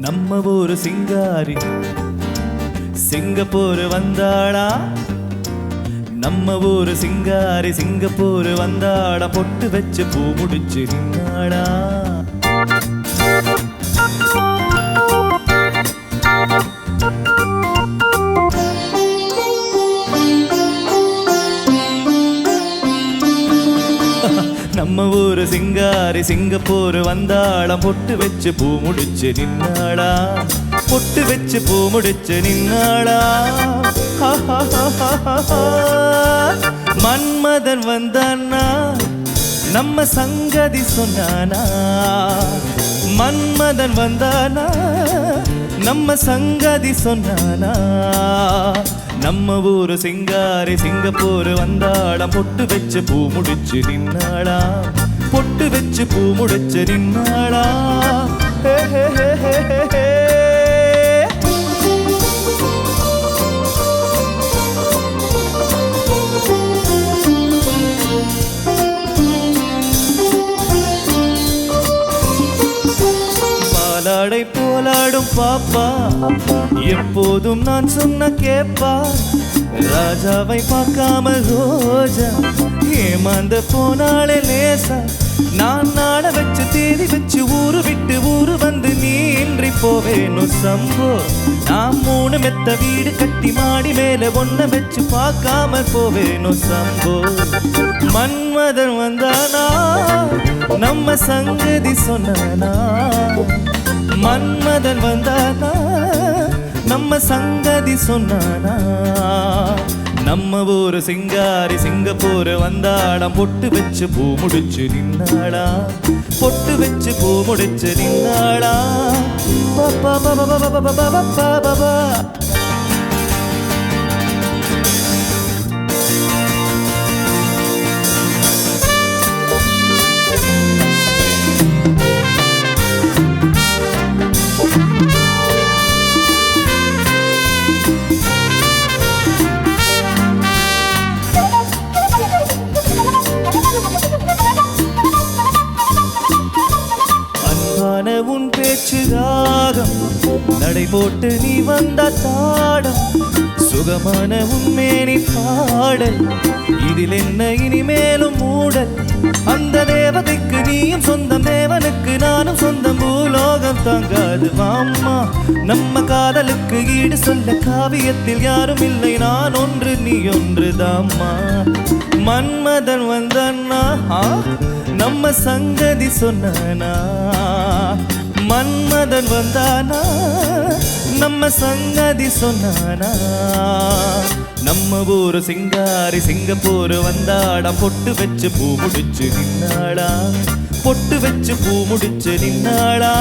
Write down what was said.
நம்ம ஊரு சிங்காரி. சிங்கப்பூர் வந்தாளா? நம்ம ஊரு சிங்காரி சிங்கப்பூர் வந்தாளா? பொட்டு வச்சு பூ முடிச்சு நின்னாளா? நம்ம ஊரு சிங்காரி சிங்கப்பூர் வந்தாளா பொட்டு வச்சு பூ முடிச்சு நின்னாளா? பொட்டு வச்சு பூ முடிச்சு நின்னாளா? மன்மதன் வந்தானா? நம்ம சங்கதி சொன்னானா? மன்மதன் வந்தானா? நம்ம சங்கதி சொன்னானா? நம்ம ஊரு சிங்காரி சிங்கப்பூர் வந்தாளாம். பொட்டு வச்சு பூ முடிச்சு நின்னாளா பொட்டு வச்சு பூ முடிச்சு நின்னாளா ஹே, ஹே, ஹே, ஹே, ஹே, ஹே. கோலாடும் பாப்பா. எப்போதும் நான் சொன்ன கேப்பா. ராஜாவை பார்க்காம ரோஜா. ஏமாந்த போனாலே லேசா. நான் நாட வச்சு தேடி வச்சு ஊரு விட்டு ஊரு வந்து நீன்றி போவேணும் சம்போ. நான் மூணு மெத்த வீடு கட்டி மாடி மேல ஒன்ன வச்சு பார்க்காம போவேணும் சம்போ. மன்மதன் வந்தானா? நம்ம சங்கதி சொன்னானா? மன்மதன் வந்தானா நம்ம சங்கதி சொன்னானா நம்ம ஊரு சிங்காரி சிங்கப்பூர் வந்தாளாம் பொட்டு வச்சு பூ முடிச்சு நின்னாளா பொட்டு வச்சு பூ முடிச்சு நின்னாளா பா, பாபா பாபா பாபா பாபா உன் பேச்சு ராகம் நடை போட்டு நீ வந்த தாடம். சுகமான உண்மேனி பாடல். இதில் என்ன இனிமேலும் மூடல்? அந்த தேவதைக்கு நீயும் சொந்தம் தேவனுக்கு நானும் சொந்தம். பூலோகம் தாங்காது மாம்மா நம்ம காதலுக்கு ஈடு சொல்ல காவியத்தில் யாரும் இல்லை. நான் ஒன்று நீ ஒன்று தாம்மா. மன்மதன் வந்தன்னா? நம்ம சங்கதி சொன்னானா? மன்மதன் வந்தானா? நம்ம சங்கதி சொன்னானா? நம்ம ஊரு சிங்காரி சிங்கப்பூர் வந்தாடா. பொட்டு வச்சு பூ முடிச்சு நின்னாளா? பொட்டு வச்சு பூ முடிச்சு நின்னாளா?